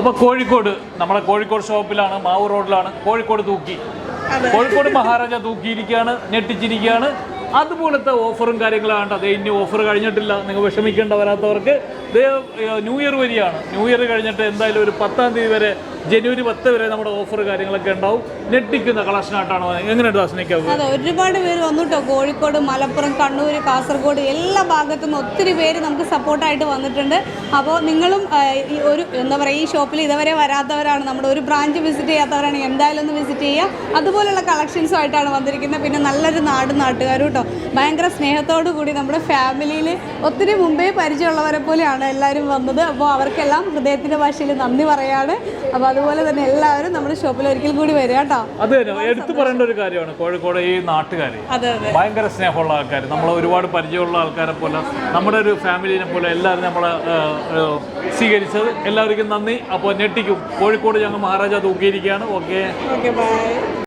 അപ്പോൾ കോഴിക്കോട് നമ്മുടെ കോഴിക്കോട് ഷോപ്പിലാണ് മാവൂർ റോഡിലാണ് കോഴിക്കോട് തൂക്കി. കോഴിക്കോട് മഹാരാജ തൂക്കിയിരിക്കുകയാണ് ഞെട്ടിച്ചിരിക്കുകയാണ്. അതുപോലത്തെ ഓഫറും കാര്യങ്ങളാണ്. അതേ ഇനി ഓഫർ കഴിഞ്ഞിട്ടില്ല നിങ്ങൾ വിഷമിക്കേണ്ട വരാത്തവർക്ക്. ന്യൂ ഇയർ വരികയാണ്. ന്യൂ ഇയർ കഴിഞ്ഞിട്ട് എന്തായാലും ഒരു പത്താം തീയതി വരെ ജനുവരി പത്ത് വരെ നമ്മുടെ ഓഫർ കാര്യങ്ങളൊക്കെ ഉണ്ടാവും. ഞെട്ടിക്കുന്ന കളക്ഷനായിട്ടാണ് എങ്ങനെയുണ്ട് ദാസനിക്കാവ് അതെ ഒരുപാട് പേര് വന്നിട്ടോ. കോഴിക്കോട് മലപ്പുറം കണ്ണൂർ കാസർഗോഡ് എല്ലാ ഭാഗത്തു നിന്ന് ഒത്തിരി പേര് നമുക്ക് സപ്പോർട്ടായിട്ട് വന്നിട്ടുണ്ട്. അപ്പോൾ നിങ്ങളും ഈ ഒരു എന്താ പറയുക ഈ ഷോപ്പിൽ ഇതുവരെ വരാത്തവരാണ്. നമ്മുടെ ഒരു ബ്രാഞ്ച് വിസിറ്റ് ചെയ്യാത്തവരാണ്. എന്തായാലും ഒന്ന് വിസിറ്റ് ചെയ്യുക. അതുപോലുള്ള കളക്ഷൻസും ആയിട്ടാണ് വന്നിരിക്കുന്നത്. പിന്നെ നല്ലൊരു നാട് നാട്ടുകാരും കേട്ടോ. ഭയങ്കര സ്നേഹത്തോടു കൂടി നമ്മുടെ ഫാമിലിയിൽ ഒത്തിരി മുമ്പേ പരിചയമുള്ളവരെ പോലെയാണ് എല്ലാവരും വന്നത്. അപ്പോൾ അവർക്കെല്ലാം ഹൃദയത്തിന്റെ ഭാഷയിൽ നന്ദി പറയാണ്. അപ്പോൾ അതുപോലെ തന്നെ എല്ലാവരും നമ്മുടെ ഷോപ്പിൽ ഒരിക്കൽ കൂടി വരിക കേട്ടോ. അത് തന്നെ. എടുത്തു പറയേണ്ട ഒരു കാര്യമാണ്. കോഴിക്കോട് ഈ നാട്ടുകാർ ഭയങ്കര സ്നേഹമുള്ള ആൾക്കാർ നമ്മൾ ഒരുപാട് പരിചയമുള്ള ആൾക്കാരെ പോലെ നമ്മുടെ ഒരു ഫാമിലിനെ പോലെ എല്ലാവരും നമ്മളെ ഏഹ്, സ്വീകരിച്ചത്. എല്ലാവർക്കും നന്ദി. അപ്പോൾ ഞെട്ടിക്കും. കോഴിക്കോട് ഞങ്ങൾ മഹാരാജ തൂക്കിയിരിക്കുകയാണ്. ഓക്കെ.